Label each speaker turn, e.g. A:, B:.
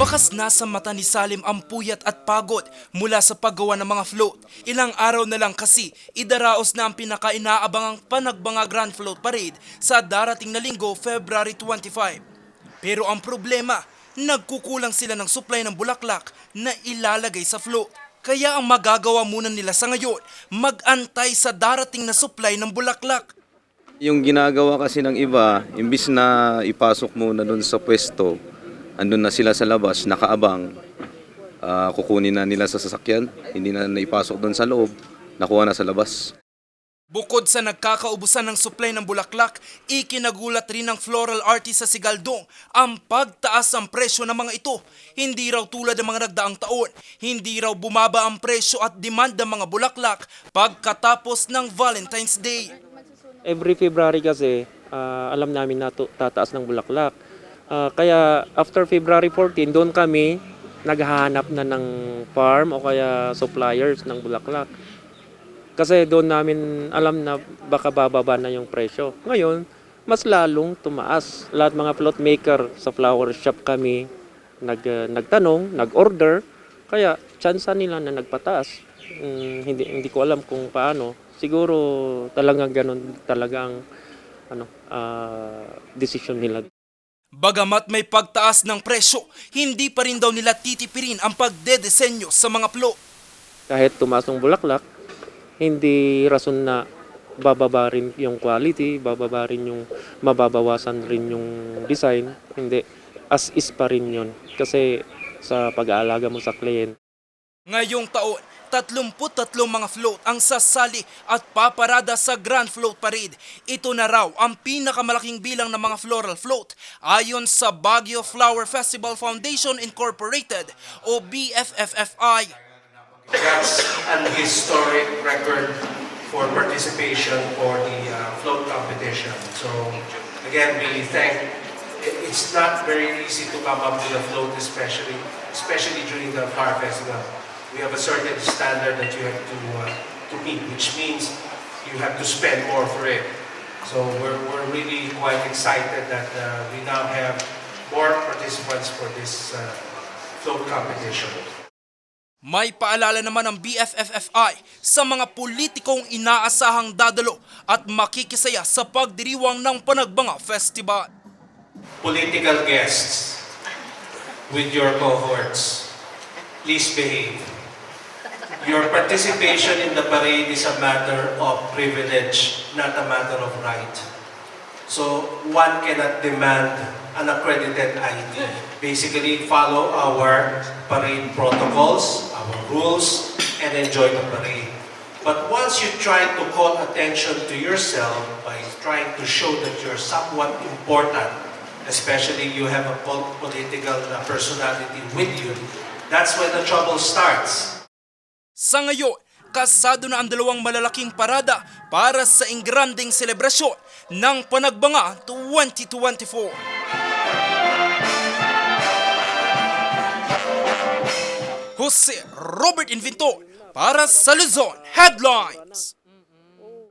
A: Bakas nasa mata ni Salim ang puyat at pagod mula sa paggawa ng mga float. Ilang araw na lang kasi idaraos na ang pinaka-inaabangang panagbanga Grand Float Parade sa darating na linggo, February 25. Pero ang problema, nagkukulang sila ng supply ng bulaklak na ilalagay sa float. Kaya ang magagawa muna nila sa ngayon, mag-antay sa darating na supply ng bulaklak.
B: Yung ginagawa kasi ng iba, imbis na ipasok muna doon sa pwesto, andun na sila sa labas, nakaabang, ah, kukunin na nila sa sasakyan, hindi na naipasok doon sa loob, nakuha na sa labas.
A: Bukod sa nagkakaubusan ng supply ng bulaklak, ikinagulat rin ng floral artist sa Sigaldong ang pagtaas ng presyo ng mga ito. Hindi raw tulad ng mga nagdaang taon, hindi raw bumaba ang presyo at demand ng mga bulaklak pagkatapos ng Valentine's Day.
C: every February kasi ah, alam namin na tu- tataas ng bulaklak. Ah, kaya after February 14, doon kami naghahanap na ng farm o kaya suppliers ng bulaklak. Kasi doon namin alam na baka bababa na yung presyo. Ngayon, mas lalong tumaas. Lahat mga float maker sa flower shop kami nag, ah, nagtanong, nag-order. Kaya tsansa nila na nagpataas. Mm, hindi hindi ko alam kung paano. Siguro talagang ganun talaga ang ano, ah, decision nila.
A: Bagamat may pagtaas ng presyo, hindi pa rin daw nila titipirin ang pagdedesenyo sa mga float.
C: Kahit tumaas ng bulaklak, hindi rason na bababa rin yung quality, bababa rin yung mababawasan rin yung design. Hindi. As is pa rin yun. Kasi sa pag-aalaga mo sa client,
A: Ngayong taon, 33 mga float ang sasali at paparada sa Grand Float Parade. Ito na raw ang pinakamalaking bilang ng mga floral float ayon sa Baguio Flower Festival Foundation Incorporated o BFFFI.
D: That's an historic record for participation for the uh, float competition. So again, we thank, it- it's not very easy to come up with a float, especially, especially during the Flower Festival. We have a certain standard that you have to, uh, to meet, which means you have to spend more for it. So we're, we're really quite excited that uh, we now have more participants for this uh, float competition.
A: May paalala naman ang BFFFI sa mga politikong inaasahang dadalo at makikisaya sa pagdiriwang ng Panagbanga Festival.
D: political guests with your cohorts, please behave. Your participation in the parade is a matter of privilege, not a matter of right. So one cannot demand an accredited ID. Basically, follow our parade protocols, our rules, and enjoy the parade. But once you try to call attention to yourself by trying to show that you're somewhat important, especially you have a political personality with you, that's when the trouble starts.
A: Sa ngayon, kasado na ang dalawang malalaking parada para sa ingranding selebrasyon ng Panagbanga 2024. Jose Robert Inventor para sa Luzon Headlines.